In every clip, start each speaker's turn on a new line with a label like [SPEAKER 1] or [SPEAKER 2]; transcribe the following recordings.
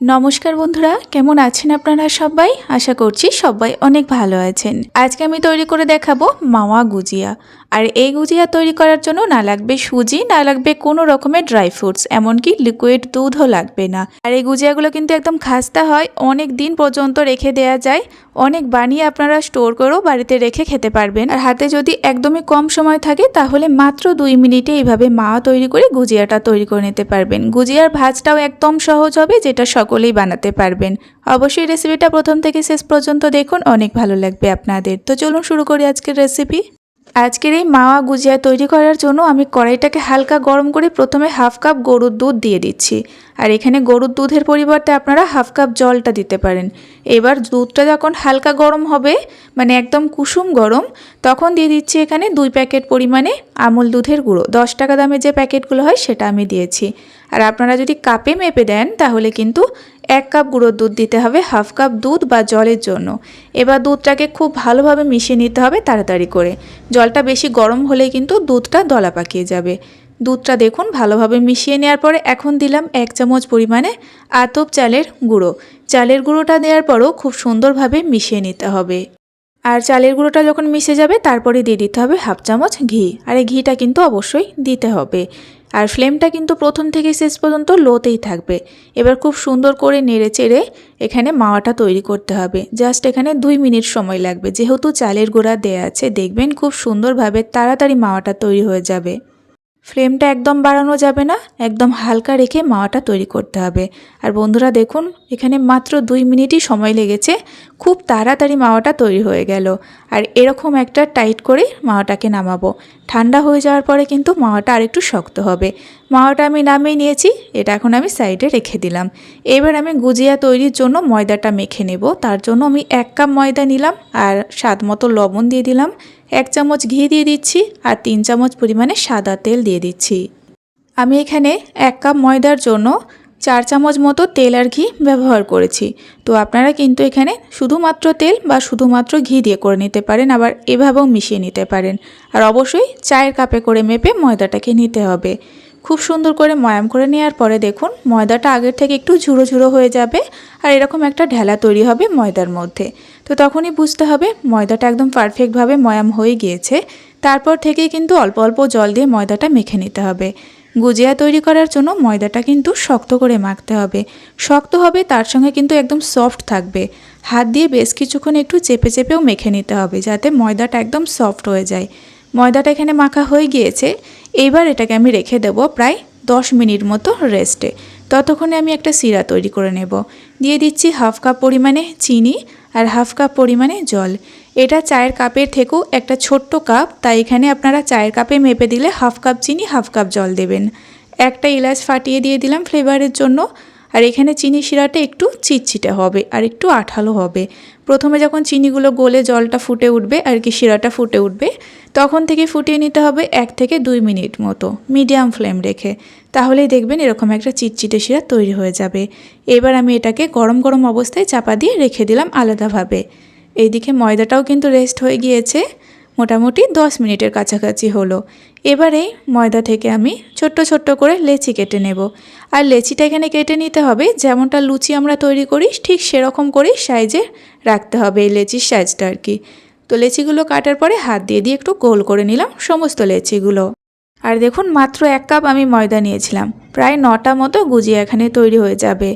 [SPEAKER 1] নমস্কার বন্ধুরা, কেমন আছেন আপনারা সবাই? আশা করছি সবাই অনেক ভালো আছেন। আজকে আমি তৈরি করে দেখাবো মাওয়া গুজিয়া। আর এই গুজিয়া তৈরি করার জন্য না লাগবে সুজি, না লাগবে কোনো রকমের ড্রাই ফ্রুটস এমনকি লিকুইড দুধও লাগবে না। আর এই গুজিয়াগুলো কিন্তু একদম খাস্তা হয়, অনেক দিন পর্যন্ত রেখে দেওয়া যায়। অনেক বানিয়ে আপনারা স্টোর করেও বাড়িতে রেখে খেতে পারবেন। আর হাতে যদি একদমই কম সময় থাকে, তাহলে মাত্র দুই মিনিটে এইভাবে মা তৈরি করে গুজিয়াটা তৈরি করে নিতে পারবেন। গুজিয়ার ভাজটাও একদম সহজ হবে, যেটা সকলেই বানাতে পারবেন। অবশ্যই রেসিপিটা প্রথম থেকে শেষ পর্যন্ত দেখুন, অনেক ভালো লাগবে আপনাদের। তো চলুন শুরু করি আজকের রেসিপি আজকের এই মাওয়া গুজিয়া তৈরি করার জন্য আমি কড়াইটাকে হালকা গরম করে প্রথমে হাফ কাপ গরুর দুধ দিয়ে দিচ্ছি। আর এখানে গরুর দুধের পরিবর্তে আপনারা হাফ কাপ জলটা দিতে পারেন। এবার দুধটা যখন হালকা গরম হবে মানে একদম কুসুম গরম, তখন দিয়ে দিচ্ছি এখানে দুই প্যাকেট পরিমাণে আমুল দুধের গুঁড়ো। দশ টাকা দামের যে প্যাকেটগুলো হয় সেটা আমি দিয়েছি। আর আপনারা যদি কাপে মেপে দেন, তাহলে কিন্তু এক কাপ গুঁড়োর দুধ দিতে হবে, হাফ কাপ দুধ বা জলের জন্য। এবার দুধটাকে খুব ভালোভাবে মিশিয়ে নিতে হবে তাড়াতাড়ি করে। জলটা বেশি গরম হলে কিন্তু দুধটা দলা পাকিয়ে যাবে। দুধটা দেখুন ভালোভাবে মিশিয়ে নেওয়ার পরে এখন দিলাম এক চামচ পরিমাণে আতপ চালের গুঁড়ো। চালের গুঁড়োটা দেওয়ার পরও খুব সুন্দরভাবে মিশিয়ে নিতে হবে। আর চালের গুঁড়োটা যখন মিশে যাবে, তারপরে দিয়ে দিতে হবে হাফ চামচ ঘি। আর এই ঘিটা কিন্তু অবশ্যই দিতে হবে। আর ফ্লেমটা কিন্তু প্রথম থেকে শেষ পর্যন্ত লোতেই থাকবে। এবার খুব সুন্দর করে নেড়ে চেড়ে এখানে মাওয়াটা তৈরি করতে হবে। জাস্ট এখানে দুই মিনিট সময় লাগবে। যেহেতু চালের গুঁড়া দেয়া আছে, দেখবেন খুব সুন্দরভাবে তাড়াতাড়ি মাওয়াটা তৈরি হয়ে যাবে। ফ্লেমটা একদম বাড়ানো যাবে না, একদম হালকা রেখে মাওয়াটা তৈরি করতে হবে। আর বন্ধুরা দেখুন, এখানে মাত্র দুই মিনিটই সময় লেগেছে, খুব তাড়াতাড়ি মাওয়াটা তৈরি হয়ে গেল। আর এরকম একটা টাইট করে মাওয়াটাকে নামাবো। ঠান্ডা হয়ে যাওয়ার পরে কিন্তু মাওয়াটা আরেকটু শক্ত হবে। মাওয়াটা আমি নামিয়ে নিয়েছি, এটা এখন আমি সাইডে রেখে দিলাম। এবার আমি গুজিয়া তৈরির জন্য ময়দাটা মেখে নেব। তার জন্য আমি এক কাপ ময়দা নিলাম আর স্বাদ মতো লবণ দিয়ে দিলাম। এক চামচ ঘি দিয়ে দিচ্ছি আর তিন চামচ পরিমাণে সাদা তেল দিয়ে দিচ্ছি। আমি এখানে এক কাপ ময়দার জন্য চার চামচ মতো তেল আর ঘি ব্যবহার করেছি। তো আপনারা কিন্তু এখানে শুধুমাত্র তেল বা শুধুমাত্র ঘি দিয়ে করে নিতে পারেন, আবার এভাবেও মিশিয়ে নিতে পারেন। আর অবশ্যই চায়ের কাপে করে মেপে ময়দাটাকে নিতে হবে। খুব সুন্দর করে ময়াম করে নেওয়ার পরে দেখুন, ময়দাটা আগের থেকে একটু ঝুড়ো ঝুড়ো হয়ে যাবে আর এরকম একটা ঢেলা তৈরি হবে ময়দার মধ্যে। তো তখনই বুঝতে হবে ময়দাটা একদম পারফেক্টভাবে ময়াম হয়ে গিয়েছে। তারপর থেকেই কিন্তু অল্প অল্প জল দিয়ে ময়দাটা মেখে নিতে হবে। গুজিয়া তৈরি করার জন্য ময়দাটা কিন্তু শক্ত করে মাখতে হবে। শক্ত হবে, তার সঙ্গে কিন্তু একদম সফট থাকবে। হাত দিয়ে বেশ কিছুক্ষণ একটু চেপে চেপেও মেখে নিতে হবে যাতে ময়দাটা একদম সফট হয়ে যায়। ময়দাটা এখানে মাখা হয়ে গিয়েছে। এইবার এটাকে আমি রেখে দেব প্রায় দশ মিনিট মতো রেস্টে ততক্ষণে আমি একটা সিরা তৈরি করে নেব। দিয়ে দিচ্ছি হাফ কাপ পরিমাণে চিনি আর হাফ কাপ পরিমাণে জল। এটা চায়ের কাপের থেকেও একটা ছোট্ট কাপ, তাই এখানে আপনারা চায়ের কাপে মেপে দিলে হাফ কাপ চিনি, হাফ কাপ জল দেবেন। একটা এলাচ ফাটিয়ে দিয়ে দিলাম ফ্লেভারের জন্য। আর এখানে চিনি শিরাটা একটু চিটচিটে হবে আর একটু আঠালো হবে। প্রথমে যখন চিনিগুলো গলে জলটা ফুটে উঠবে আর কি শিরাটা ফুটে উঠবে, তখন থেকে ফুটিয়ে নিতে হবে এক থেকে দুই মিনিট মতো মিডিয়াম ফ্লেম রেখে। তাহলেই দেখবেন এরকম একটা চিটচিটে শিরা তৈরি হয়ে যাবে। এবার আমি এটাকে গরম গরম অবস্থায় চাপা দিয়ে রেখে দিলাম আলাদাভাবে। এইদিকে ময়দাটাও কিন্তু রেস্ট হয়ে গিয়েছে। মোটামুটি দশ মিনিটের কাছাকাছি হলো। এবারে ময়দা থেকে আমি ছোট্ট ছোট্ট করে লেচি কেটে নেব। আর লেচিটা এখানে কেটে নিতে হবে, যেমনটা লুচি আমরা তৈরি করি, ঠিক সেরকম করেই সাইজে রাখতে হবে এই লেচির সাইজটা আর কি। তো লেচিগুলো কাটার পরে হাত দিয়ে দিয়ে একটু গোল করে নিলাম সমস্ত লেচিগুলো। আর দেখুন, মাত্র এক কাপ আমি ময়দা নিয়েছিলাম। প্রায় নটা মতো গুজিয়া এখানে তৈরি হয়ে যাবে।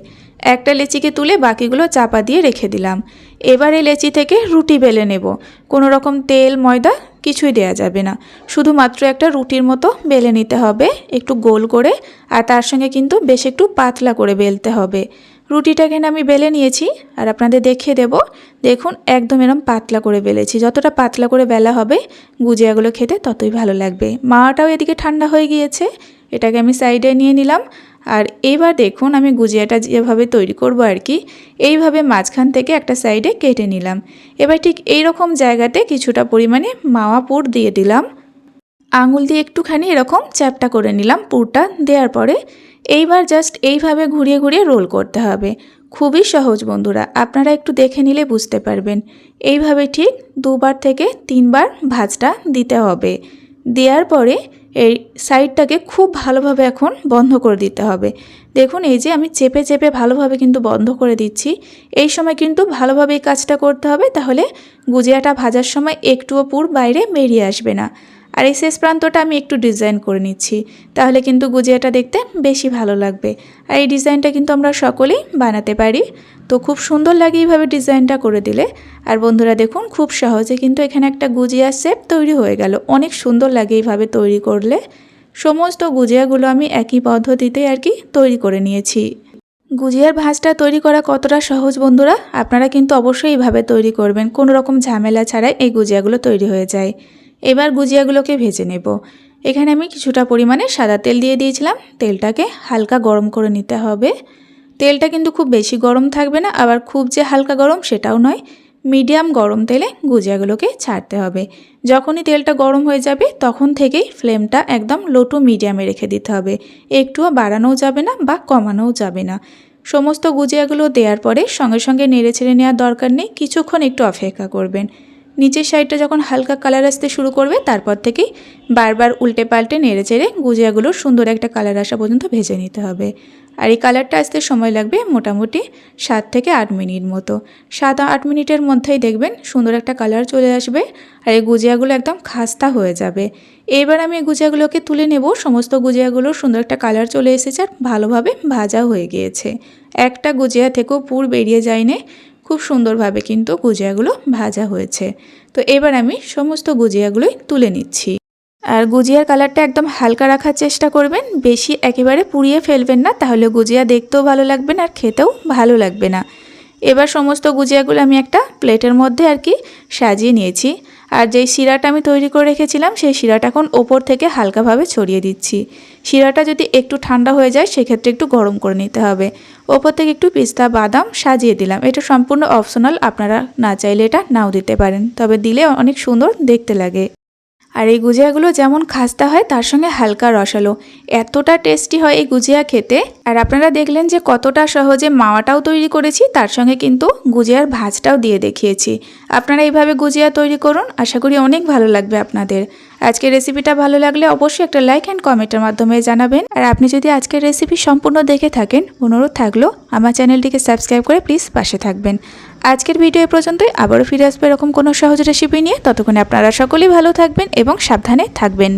[SPEAKER 1] একটা লেচিকে তুলে বাকিগুলো চাপা দিয়ে রেখে দিলাম। এবার লেচি থেকে রুটি বেলে নেব। কোনো রকম তেল, ময়দা কিছুই দেয়া যাবে না। শুধুমাত্র একটা রুটির মতো বেলে নিতে হবে, একটু গোল করে, আর তার সঙ্গে কিন্তু বেশ একটু পাতলা করে বেলতে হবে। রুটিটা রুটিটাকে আমি বেলে নিয়েছি, আর আপনাদের দেখিয়ে দেব। দেখুন, একদম এরম পাতলা করে বেলেছি। যতটা পাতলা করে বেলা হবে, গুজিয়াগুলো খেতে ততই ভালো লাগবে। মাওয়াটাও এদিকে ঠান্ডা হয়ে গিয়েছে। এটাকে আমি সাইডে নিয়ে নিলাম। আর এইবার দেখুন আমি গুজিয়াটা যেভাবে তৈরি করব আর কি, এইভাবে মাঝখান থেকে একটা সাইডে কেটে নিলাম। এবার ঠিক এই রকম জায়গাতে কিছুটা পরিমাণে মাওয়া পুর দিয়ে দিলাম। আঙুল দিয়ে একটুখানি এরকম চ্যাপটা করে নিলাম পুরটা দেওয়ার পরে। এইবার জাস্ট এইভাবে ঘুরিয়ে ঘুরিয়ে রোল করতে হবে। খুবই সহজ বন্ধুরা, আপনারা একটু দেখে নিলে বুঝতে পারবেন। এইভাবে ঠিক দুবার থেকে তিনবার ভাজটা দিতে হবে। দেওয়ার পরে এই সাইডটাকে খুব ভালোভাবে এখন বন্ধ করে দিতে হবে। দেখুন, এই যে আমি চেপে চেপে ভালোভাবে কিন্তু বন্ধ করে দিচ্ছি। এই সময় কিন্তু ভালোভাবে এই কাজটা করতে হবে, তাহলে গুজিয়াটা ভাজার সময় একটুও পুর বাইরে বেরিয়ে আসবে না। আর এই শেষ প্রান্তটা আমি একটু ডিজাইন করে নিচ্ছি। তাহলে কিন্তু গুজিয়াটা দেখতে বেশি ভালো লাগবে। আর এই ডিজাইনটা কিন্তু আমরা সকলেই বানাতে পারি। তো খুব সুন্দর লাগে এইভাবে ডিজাইনটা করে দিলে। আর বন্ধুরা দেখুন, খুব সহজে কিন্তু এখানে একটা গুজিয়া শেপ তৈরি হয়ে গেল। অনেক সুন্দর লাগে এইভাবে তৈরি করলে। সমস্ত গুজিয়াগুলো আমি একই পদ্ধতিতে আর কি তৈরি করে নিয়েছি। গুজিয়ার ভাঁজটা তৈরি করা কতটা সহজ বন্ধুরা? আপনারা কিন্তু অবশ্যই এইভাবে তৈরি করবেন। কোনো রকম ঝামেলা ছাড়াই এই গুজিয়াগুলো তৈরি হয়ে যায়। এবার গুজিয়াগুলোকে ভেজে নেব। এখানে আমি কিছুটা পরিমাণে সাদা তেল দিয়ে দিয়েছিলাম। তেলটাকে হালকা গরম করে নিতে হবে। তেলটা কিন্তু খুব বেশি গরম থাকবে না, আবার খুব যে হালকা গরম সেটাও নয়। মিডিয়াম গরম তেলে গুজিয়াগুলোকে ছাড়তে হবে। যখনই তেলটা গরম হয়ে যাবে, তখন থেকেই ফ্লেমটা একদম লো টু মিডিয়ামে রেখে দিতে হবে। একটুও বাড়ানোও যাবে না বা কমানোও যাবে না। সমস্ত গুজিয়াগুলো দেওয়ার পরে সঙ্গে সঙ্গে নেড়ে ছেড়ে নেওয়ার দরকার নেই। কিছুক্ষণ একটু অপেক্ষা করবেন। নিচের সাইডটা যখন হালকা কালার আসতে শুরু করবে, তারপর থেকেই বারবার উল্টে পাল্টে নেড়ে চেড়ে গুজিয়াগুলো সুন্দর একটা কালার আসা পর্যন্ত ভেজে নিতে হবে। আর এই কালারটা আসতে সময় লাগবে মোটামুটি সাত থেকে আট মিনিট মতো। সাত আট মিনিটের মধ্যেই দেখবেন সুন্দর একটা কালার চলে আসবে আর এই গুজিয়াগুলো একদম খাস্তা হয়ে যাবে। এবার আমি এই গুজিয়াগুলোকে তুলে নেব। সমস্ত গুজিয়াগুলো সুন্দর একটা কালার চলে এসেছে আর ভালোভাবে ভাজা হয়ে গিয়েছে। একটা গুজিয়া থেকেও পুর বেরিয়ে যায়নি। খুব সুন্দরভাবে কিন্তু গুজিয়াগুলো ভাজা হয়েছে। তো এবার আমি সমস্ত গুজিয়াগুলোই তুলে নিচ্ছি। আর গুজিয়ার কালারটা একদম হালকা রাখার চেষ্টা করবেন, বেশি একেবারে পুড়িয়ে ফেলবেন না, তাহলে গুজিয়া দেখতেও ভালো লাগবে না আর খেতেও ভালো লাগবে না। এবার সমস্ত গুজিয়াগুলো আমি একটা প্লেটের মধ্যে আর কি সাজিয়ে নিয়েছি। আর যেই শিরাটা আমি তৈরি করে রেখেছিলাম, সেই শিরাটা এখন ওপর থেকে হালকাভাবে ছড়িয়ে দিচ্ছি। শিরাটা যদি একটু ঠান্ডা হয়ে যায়, সেক্ষেত্রে একটু গরম করে নিতে হবে। ওপর থেকে একটু পিস্তা বাদাম সাজিয়ে দিলাম। এটা সম্পূর্ণ অপশনাল আপনারা না চাইলে এটা নাও দিতে পারেন। তবে দিলে অনেক সুন্দর দেখতে লাগে। আর এই গুজিয়াগুলো যেমন খাস্তা হয়, তার সঙ্গে হালকা রসালো। এতটা টেস্টি হয় এই গুজিয়া খেতে। আর আপনারা দেখলেন যে কতটা সহজে মাওয়াটাও তৈরি করেছি, তার সঙ্গে কিন্তু গুজিয়ার ভাজটাও দিয়ে দেখিয়েছি। আপনারা এইভাবে গুজিয়া তৈরি করুন, আশা করি অনেক ভালো লাগবে আপনাদের। আজকের রেসিপিটা ভালো লাগলে অবশ্যই একটা লাইক অ্যান্ড কমেন্টের মাধ্যমে জানাবেন। আর আপনি যদি আজকের রেসিপি সম্পূর্ণ দেখে থাকেন, অনুরোধ থাকল, আমার চ্যানেলটিকে সাবস্ক্রাইব করে প্লিজ পাশে থাকবেন। আজকের ভিডিও এ পর্যন্তই, আবারও ফিরে আসবে এরকম কোনো সহজ রেসিপি নিয়ে। ততক্ষণে আপনারা সকলেই ভালো থাকবেন এবং সাবধানে থাকবেন।